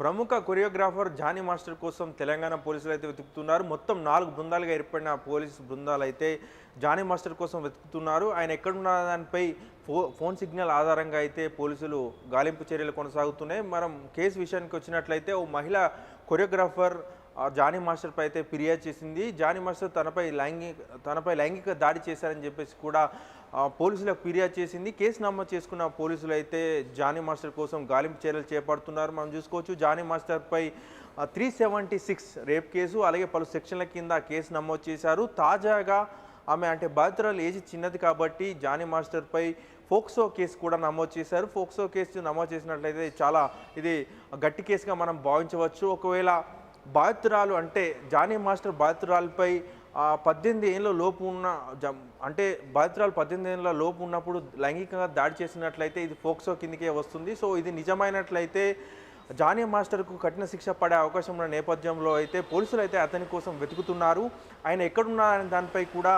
ప్రముఖ choreographer Johnny master కోసం తెలంగాణ పోలీసులు అయితే వెతుకుతున్నారు. మొత్తం నాలుగు బృందాలుగా ఏర్పడిన పోలీసు బృందాలు అయితే జానీ మాస్టర్ కోసం వెతుకుతున్నారు. ఆయన ఎక్కడున్న దానిపై ఫో ఫోన్ సిగ్నల్ ఆధారంగా అయితే పోలీసులు గాలింపు చర్యలు కొనసాగుతున్నాయి. మనం కేసు విషయానికి వచ్చినట్లయితే ఓ మహిళ కొరియోగ్రాఫర్ జానీ మాస్టర్పై అయితే ఫిర్యాదు చేసింది. జానీ మాస్టర్ తనపై లైంగిక తనపై లైంగిక దాడి చేశారని చెప్పేసి కూడా పోలీసులకు ఫిర్యాదు చేసింది. కేసు నమోదు చేసుకున్న పోలీసులు అయితే జానీ మాస్టర్ కోసం గాలింపు చర్యలు చేపడుతున్నారు. మనం చూసుకోవచ్చు Jani మాస్టర్పై three seventy six rape case అలాగే పలు సెక్షన్ల కింద కేసు నమోదు చేశారు. తాజాగా ఆమె అంటే బాధితురాలు ఏజ్ చిన్నది కాబట్టి జానీ మాస్టర్పై ఫోక్సో కేసు కూడా నమోదు చేశారు. ఫోక్సో కేసు నమోదు చేసినట్లయితే చాలా ఇది గట్టి కేసుగా మనం భావించవచ్చు. ఒకవేళ బాధితురాలు అంటే జానీ మాస్టర్ బాధితురాలపై పద్దెనిమిది ఏళ్ళ లోపు ఉన్న జం- అంటే బాధితురాలు పద్దెనిమిది ఏళ్ళ లోపు ఉన్నప్పుడు లైంగికంగా దాడి చేసినట్లయితే ఇది ఫోక్సో కిందకే వస్తుంది. సో ఇది నిజమైనట్లయితే జానీ మాస్టర్కు కఠిన శిక్ష పడే అవకాశం ఉన్న నేపథ్యంలో అయితే పోలీసులు అయితే అతని కోసం వెతుకుతున్నారు. ఆయన ఎక్కడున్నారనే దానిపై కూడా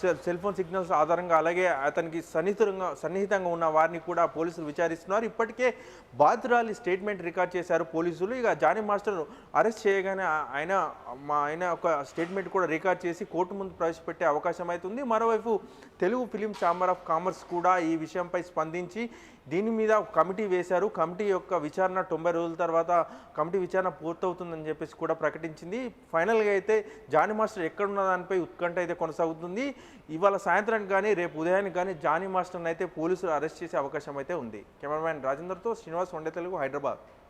సెల్- సెల్ ఫోన్ సిగ్నల్స్ ఆధారంగా అలాగే అతనికి సన్నిహితంగా సన్నిహితంగా ఉన్న వారిని కూడా పోలీసులు విచారిస్తున్నారు. ఇప్పటికే బాధితురాలి స్టేట్మెంట్ రికార్డ్ చేశారు పోలీసులు. ఇక జానీ మాస్టర్ అరెస్ట్ చేయగానే ఆయన మా ఆయన ఒక స్టేట్మెంట్ కూడా రికార్డ్ చేసి కోర్టు ముందు ప్రవేశపెట్టే అవకాశం అవుతుంది మరోవైపు Telugu film chamber of commerce కూడా ఈ విషయంపై స్పందించి దీని మీద ఒక కమిటీ వేశారు. కమిటీ యొక్క విచారణ తొంభై రోజుల తర్వాత కమిటీ విచారణ పూర్తవుతుందని చెప్పేసి కూడా ప్రకటించింది. ఫైనల్గా అయితే జానీ మాస్టర్ ఎక్కడున్న దానిపై ఉత్కంఠ అయితే కొనసాగుతుంది. ఇవాళ సాయంత్రానికి కానీ రేపు ఉదయానికి కానీ జానీ మాస్టర్ని అయితే పోలీసులు అరెస్ట్ చేసే అవకాశం అయితే ఉంది. కెమెరామ్యాన్ రాజేందర్తో శ్రీనివాస్ వండే తెలుగు హైదరాబాద్.